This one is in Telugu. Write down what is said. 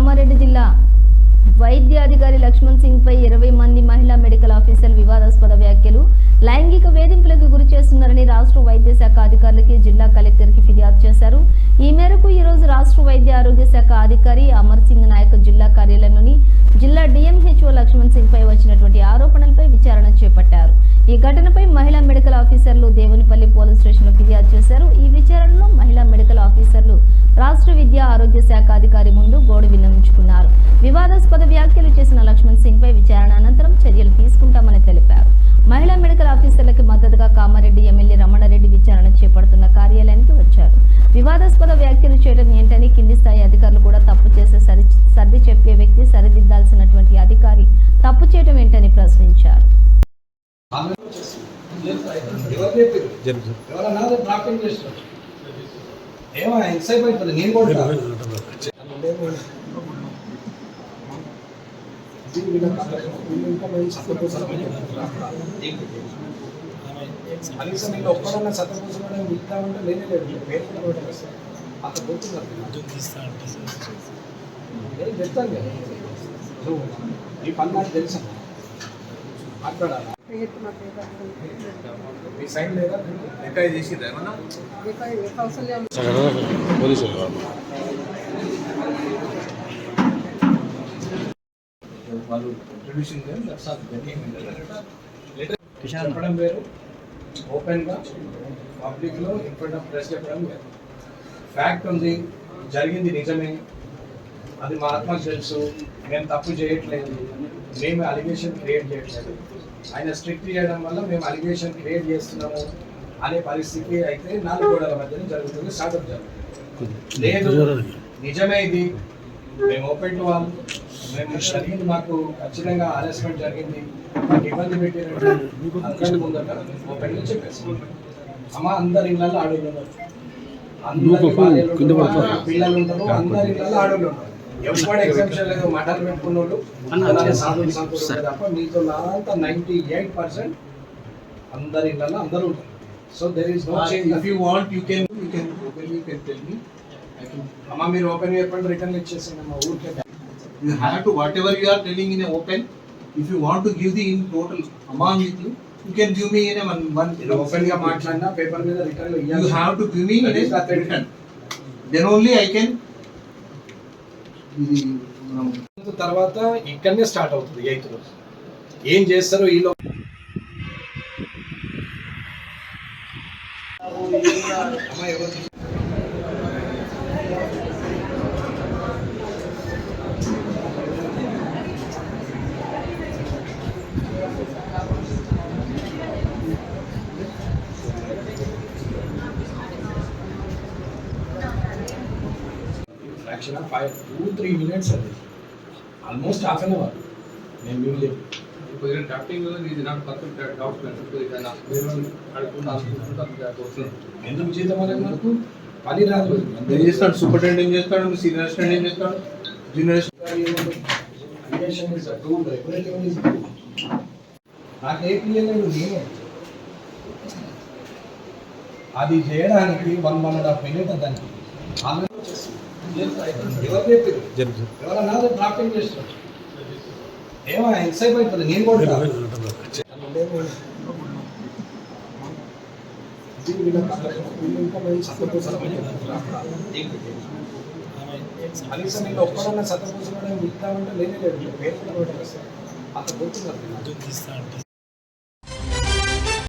కామారెడ్డి జిల్లా వైద్యాధికారి లక్ష్మణ్ సింగ్ పై ఇరవై మంది మహిళా మెడికల్ ఆఫీసర్లు వివాదాస్పద వ్యాఖ్యలు లైంగిక వేధింపులకు గురి చేస్తున్నారని రాష్ట్ర వైద్య శాఖ అధికారులకి జిల్లా కలెక్టర్కి ఫిర్యాదు చేశారు. ఈ మేరకు ఈ రోజు రాష్ట్ర వైద్య ఆరోగ్య శాఖ అధికారి అమర్ సింగ్ నాయక్ జిల్లా కార్యాలయంలోని జిల్లా డిఎంహెచ్ఓ లక్ష్మణ్ సింగ్ పై వచ్చినటువంటి ఆరోపణలపై విచారణ చేపట్టారు. ఈ ఘటనపై మహిళా మెడికల్ ఆఫీసర్లు దేవునిపల్లి పోలీస్ స్టేషన్లో ఫిర్యాదు చేశారు. ఈ విచారణలో మహిళా మెడికల్ ఆఫీసర్లు శాఖ అధికారి ముందు గోడు విన్నవించుకున్నారు. వివాదాస్పద వ్యాఖ్యలు చేసిన లక్ష్మణ్ సింగ్ పై విచారణ అనంతరం చర్యలు తీసుకుంటామని తెలిపారు. మహిళా మెడికల్ ఆఫీసర్లకి మద్దతుగా కామారెడ్డి ఎమ్మెల్యే రమణారెడ్డి విచారణ చేపడుతున్న కార్యాలయానికి వచ్చారు. వివాదాస్పద వ్యాఖ్యలు చేయడం ఏంటని కింది స్థాయి అధికారులు కూడా తప్పు చేసే సరి సర్ది చెప్పే వ్యక్తి సరిదిద్దాల్సినటువంటి అధికారి తప్పు చేయడం ఏంటని ప్రశ్నించారు. ఎవరు చెప్పారు ఎవరన్నా నేను కూడా ఏమో ఎంతసేపు కనీసం వీళ్ళు ఒక్కడన్నా సతకోసమని విద్దామంటే లేనే లేదు వీళ్ళ సార్ అంత పోతున్నారు చెప్తాను కదా నువ్వు పని నాకు తెలుసా మాట్లాడాలా మీ సైన్ లేదా ఎంకరేజ్ చేసిర్రా ఏమన్నా వాళ్ళు ఇంట్రడ్యూసింగ్ చెప్పడం వేరు. ఓపెన్గా పబ్లిక్లో ఇన్ ఫ్రంట్ ఆఫ్ ప్రెస్ చెప్పడం వేరు. ఫ్యాక్ట్ ఉంది జరిగింది నిజమే. అది మా ఆత్మకు తెలుసు. మేము తప్పు చేయట్లేదు. మేము అలిగేషన్ క్రియేట్ చేయట్లేదు. ఆయన స్ట్రిక్ట్ చేయడం వల్ల మేము అలిగేషన్ క్రియేట్ చేస్తున్నాము అనే పరిస్థితి అయితే నాలుగు గోడల మధ్యన జరుగుతుంది స్టార్ట్అప్ జరుగుతుంది. లేదు నిజమే ఇది. మేము ఓపెన్ టు వాళ్ళు. మేము జరిగింది మాకు ఖచ్చితంగా హరాస్మెంట్ జరిగింది. మాకు ఇబ్బంది పెట్టినట్టు అందరి ముందట చెప్పేసి అమ్మ అందరి ఇళ్ళల్లో ఆడోళ్ళు ఉన్నారు. అందరి పిల్లలు ఉంటారు అందరి ఇళ్ళల్లో ఆడోళ్ళు ఉన్నారు. ఎవరు ఎగ్జామ్షన్ లేదు మటన్ పెట్టుకున్న వాళ్ళు సాధువులు తప్ప మీతో అంతా నైన్టీ ఎయిట్ పర్సెంట్ అందరి ఇళ్ళల్లో అందరూ ఉంటారు so there is no change if you want you can you can open you can tell me అమ్మ మీరు ఓపెన్ చెప్పండి రిటర్న్ ఇచ్చేసాను అమ్మ ఊరికే. You have to whatever you are telling in open if you want to give the in total among with you you can give me in one one మీరు ఓపెన్గా మాట్లాడినా పేపర్ మీద return you have to give me in third return then only I can తర్వాత ఇక్కడనే స్టార్ట్ అవుతుంది ఎయిత్ రోజు. ఏం చేస్తారో ఈలో అమ్మ ఎవరు? Fraction of five two three minutes అది ఆల్మోస్ట్ హాఫ్ అన్ అవర్ నేను మీకు చెప్పి కొద్దిగా డ్రాఫ్టింగ్ ఇది నాట్ పర్ఫెక్ట్ డాక్యుమెంట్ కొద్దిగా అడుగుకుంటా వస్తుంది ఎందుకు జీతం అనేది మనకు పని రాదు. ఏం చేస్తాడు? సూపరింటెండెంట్ ఏం చేస్తాడు? సీనియర్ అసిస్టెంట్ ఏం చేస్తాడు జూనియర్ Aviation నాకు ఏ నేనే. అది చేయడానికి one one and half minute దానికి. ఎవరు చెప్పారు? ఎవరన్నా డ్రాఫ్టింగ్ చేస్తారు. ఏమో ఎంతసేపు అవుతుంది నేను కూడా కనీసం వీళ్ళు ఒక్కడన్నా విద్దామంటే లేనే లేదు. పేరు కూడా అంత పోతున్నారు